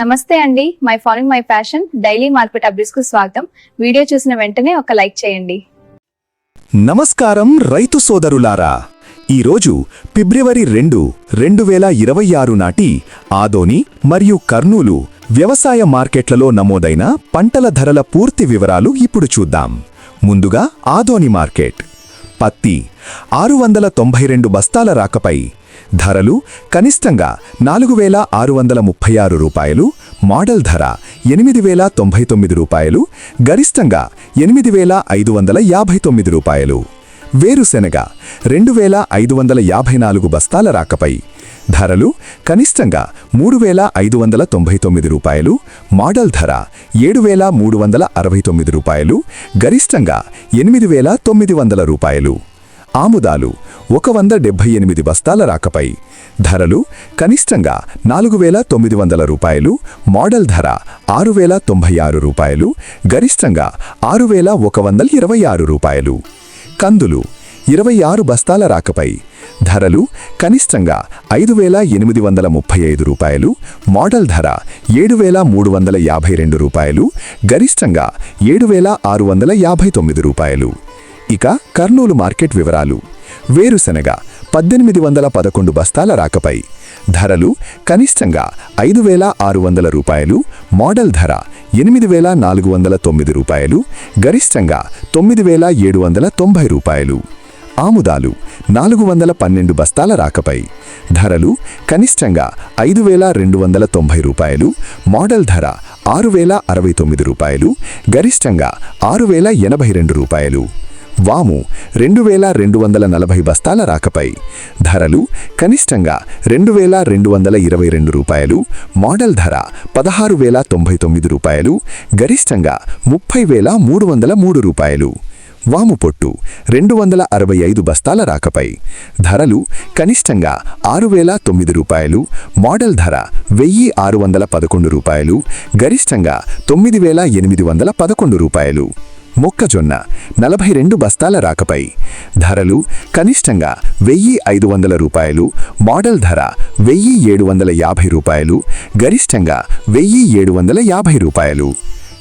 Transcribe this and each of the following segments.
నమస్తే అండి. My following my fashion. Daily market అప్డేట్స్కు స్వాగతం. వీడియో చూసిన వెంటనే ఒక లైక్ చేయండి. నమస్కారం రైతు సోదరులారా. ఈరోజు ఫిబ్రవరి రెండు రెండు వేల ఇరవై ఆరు నాటి ఆదోని మరియు కర్నూలు వ్యవసాయ మార్కెట్లలో నమోదైన పంటల ధరల పూర్తి వివరాలు ఇప్పుడు చూద్దాం. ముందుగా ఆదోని మార్కెట్. పత్తి ఆరు వందల తొంభై రెండు బస్తాల రాకపై ధరలు కనిష్టంగా నాలుగు వేల ఆరు వందల ముప్పై ఆరు రూపాయలు మోడల్ ధర ఎనిమిది వేల తొంభై తొమ్మిది రూపాయలు గరిష్టంగా ఎనిమిది వేల ఐదు వందల యాభై తొమ్మిది రూపాయలు. వేరుశెనగ రెండు వేల ఐదు వందల యాభై నాలుగు బస్తాల రాకపై. ధరలు కనిష్టంగా మూడు వేల ఐదు వందల తొంభై తొమ్మిది రూపాయలు మోడల్ ధర ఏడు వేల మూడు వందల అరవై తొమ్మిది రూపాయలు గరిష్టంగా ఎనిమిది వేల తొమ్మిది వందల రూపాయలు. ఆముదాలు ఒక వంద డెబ్బై ఎనిమిది బస్తాల రాకపై. ధరలు కనిష్టంగా నాలుగు వేల తొమ్మిది వందల రూపాయలు మోడల్ ధర ఆరు వేల తొంభై ఆరు రూపాయలు గరిష్టంగా ఆరు వేల ఒక వందల ఇరవై ఆరు రూపాయలు. కందులు ఇరవై ఆరు బస్తాల రాకపై. ధరలు కనిష్టంగా ఐదు వేల ఎనిమిది వందల ముప్పై ఐదు రూపాయలు మోడల్ ధర ఏడు వేల మూడు వందల యాభై రెండు రూపాయలు గరిష్టంగా ఏడు వేల ఆరు వందల యాభై తొమ్మిది రూపాయలు. ఇక కర్నూలు మార్కెట్ వివరాలు. వేరుశెనగ పద్దెనిమిది వందల పదకొండు బస్తాల రాకపై. ధరలు కనిష్టంగా ఐదు వేల ఆరు వందల రూపాయలు మోడల్ ధర ఎనిమిది వేల నాలుగు వందల తొమ్మిది రూపాయలు గరిష్టంగా తొమ్మిది వేల ఏడు వందల తొంభై రూపాయలు. ఆముదాలు నాలుగు వందల పన్నెండు బస్తాల రాకపై. ధరలు కనిష్టంగా ఐదు వేల రెండు వందల తొంభై రూపాయలు మోడల్ ధర ఆరు వేల అరవై తొమ్మిది రూపాయలు గరిష్టంగా ఆరు వేల ఎనభై రెండు రూపాయలు. వాము రెండు వేల రెండు వందల నలభై బస్తాల రాకపై. ధరలు కనిష్టంగా రెండు వేల రెండు వందల ఇరవై రెండు రూపాయలు మోడల్ ధర పదహారు వేల తొంభై తొమ్మిది రూపాయలు గరిష్టంగా ముప్పై వేల మూడు వందల మూడు రూపాయలు. వాము పొట్టు రెండు వందల అరవై ఐదు బస్తాల రాకపై. ధరలు కనిష్టంగా ఆరు వేల తొమ్మిది రూపాయలు మోడల్ ధర వెయ్యి ఆరు వందల పదకొండు రూపాయలు గరిష్టంగా తొమ్మిది వేల ఎనిమిది వందల పదకొండు రూపాయలు. మొక్కజొన్న నలభై రెండు బస్తాల రాకపై. ధరలు కనిష్టంగా వెయ్యి ఐదు వందల రూపాయలు మోడల్ ధర వెయ్యి ఏడు వందల యాభై రూపాయలు గరిష్టంగా వెయ్యి ఏడు వందల యాభై రూపాయలు.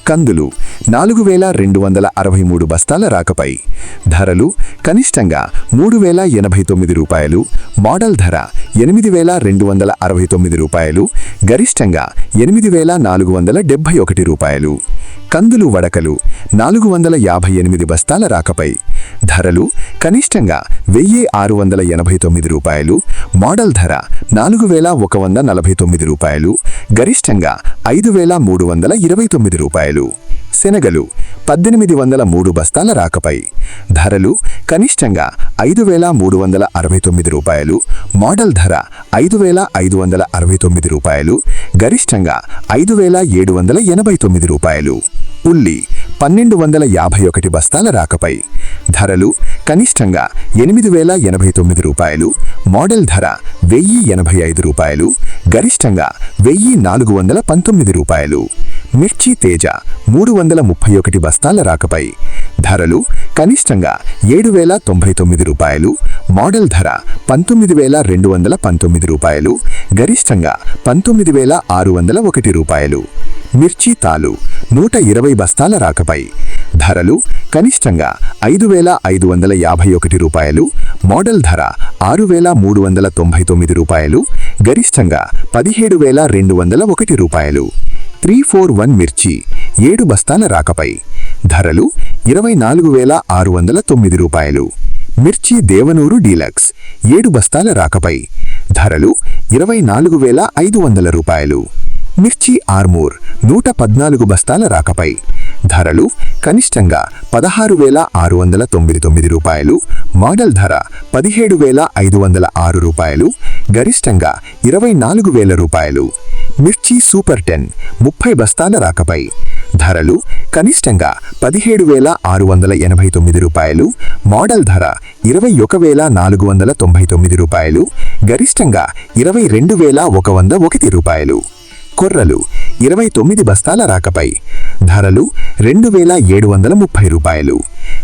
కందులు నాలుగు వేల రెండు వందల అరవై మూడు బస్తాల రాకపై. ధరలు కనిష్టంగా మూడు వేల ఎనభై తొమ్మిది రూపాయలు మోడల్ ధర ఎనిమిది వేల రెండు వందల అరవై తొమ్మిది రూపాయలు గరిష్టంగా ఎనిమిది వేల నాలుగు వందల డెబ్బై ఒకటి రూపాయలు. కందులు వడకలు నాలుగు వందల యాభై ఎనిమిది బస్తాల రాకపై. ధరలు కనిష్టంగా వెయ్యి ఆరు వందల ఎనభై తొమ్మిది రూపాయలు మోడల్ ధర నాలుగు వేల ఒక వంద నలభై తొమ్మిది రూపాయలు గరిష్టంగా ఐదు వేల మూడు వందల ఇరవై తొమ్మిది రూపాయలు. శనగలు పద్దెనిమిది వందల మూడు బస్తాల రాకపై. ధరలు కనిష్టంగా ఐదు వేల మూడు వందల అరవై తొమ్మిది రూపాయలు. మోడల్ ధర ఐదు వేల ఐదు వందల అరవై తొమ్మిది రూపాయలు. గరిష్టంగా ఐదు వేల ఏడు వందల ఎనభై తొమ్మిది రూపాయలు. ఉల్లి పన్నెండు వందల యాభై ఒకటి బస్తాల రాకపై. ధరలు కనిష్టంగా ఎనిమిది వేల ఎనభై తొమ్మిది రూపాయలు. మోడల్ ధర వెయ్యి ఎనభై ఐదు రూపాయలు. గరిష్టంగా వెయ్యి నాలుగు వందల పంతొమ్మిది రూపాయలు. మిర్చి తేజ మూడు వందల ముప్పై ఒకటి బస్తాల రాకపై. ధరలు కనిష్టంగా ఏడు వేల తొంభై తొమ్మిది రూపాయలు మోడల్ ధర పంతొమ్మిది వేల రెండు వందల పంతొమ్మిది రూపాయలు గరిష్టంగా పంతొమ్మిది వేల ఆరు వందల ఒకటి రూపాయలు. మిర్చి తాలు నూట ఇరవై బస్తాల రాకపై. ధరలు కనిష్టంగా ఐదు వేల ఐదు వందల యాభై ఒకటి రూపాయలు మోడల్ ధర ఆరు వేల మూడు వందల తొంభై తొమ్మిది రూపాయలు గరిష్టంగా పదిహేడు వేల రెండు వందల ఒకటి రూపాయలు. త్రీ ఫోర్ వన్ మిర్చి ఏడు బస్తాల రాకపై. ధరలు ఇరవై నాలుగు వేల ఆరు వందల తొమ్మిది రూపాయలు. మిర్చి దేవనూరు డీలక్స్ ఏడు బస్తాల రాకపై. ధరలు ఇరవై నాలుగు వేల ఐదు వందల రూపాయలు. మిర్చి ఆర్మూర్ నూట పద్నాలుగు బస్తాల రాకపై. ధరలు కనిష్టంగా పదహారు వేల ఆరు వందల తొమ్మిది తొమ్మిది రూపాయలు మోడల్ ధర పదిహేడు వేల ఐదు వందల ఆరు రూపాయలు గరిష్టంగా ఇరవై నాలుగు వేల రూపాయలు. మిర్చి సూపర్ టెన్ ముప్పై బస్తాల రాకపై. ధరలు కనిష్టంగా పదిహేడు వేల ఆరు వందల ఎనభై తొమ్మిది రూపాయలు మోడల్ ధర ఇరవై ఒక వేల నాలుగు వందల తొంభై తొమ్మిది రూపాయలు గరిష్టంగా ఇరవై రెండు వేల ఒక వంద ఒకటి రూపాయలు. కొర్రలు ఇరవై తొమ్మిది బస్తాల రాకపై. ధరలు రెండు వేల ఏడు వందల ముప్పై రూపాయలు.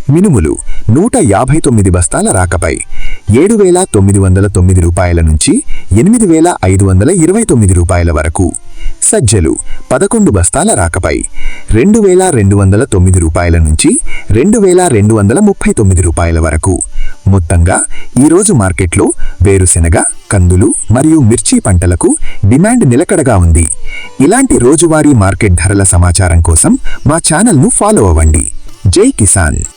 మినుములు నూట యాభై తొమ్మిది బస్తాల రాకపై. ఏడు వేల తొమ్మిది వందల తొమ్మిది రూపాయల నుంచి ఎనిమిది వేల ఐదు వందల ఇరవై తొమ్మిది రూపాయల వరకు. సజ్జలు పదకొండు బస్తాల రాకపై రెండు వేల రెండు వందల తొమ్మిది రూపాయల నుంచి రెండు వేల రెండు వందల ముప్పై తొమ్మిది రూపాయల వరకు. మొత్తంగా ఈరోజు మార్కెట్లో వేరుశెనగ కందులు మరియు మిర్చి పంటలకు డిమాండ్ నిలకడగా ఉంది. ఇలాంటి రోజువారీ మార్కెట్ ధరల సమాచారం కోసం మా ఛానల్ను ఫాలో అవ్వండి. జై కిసాన్.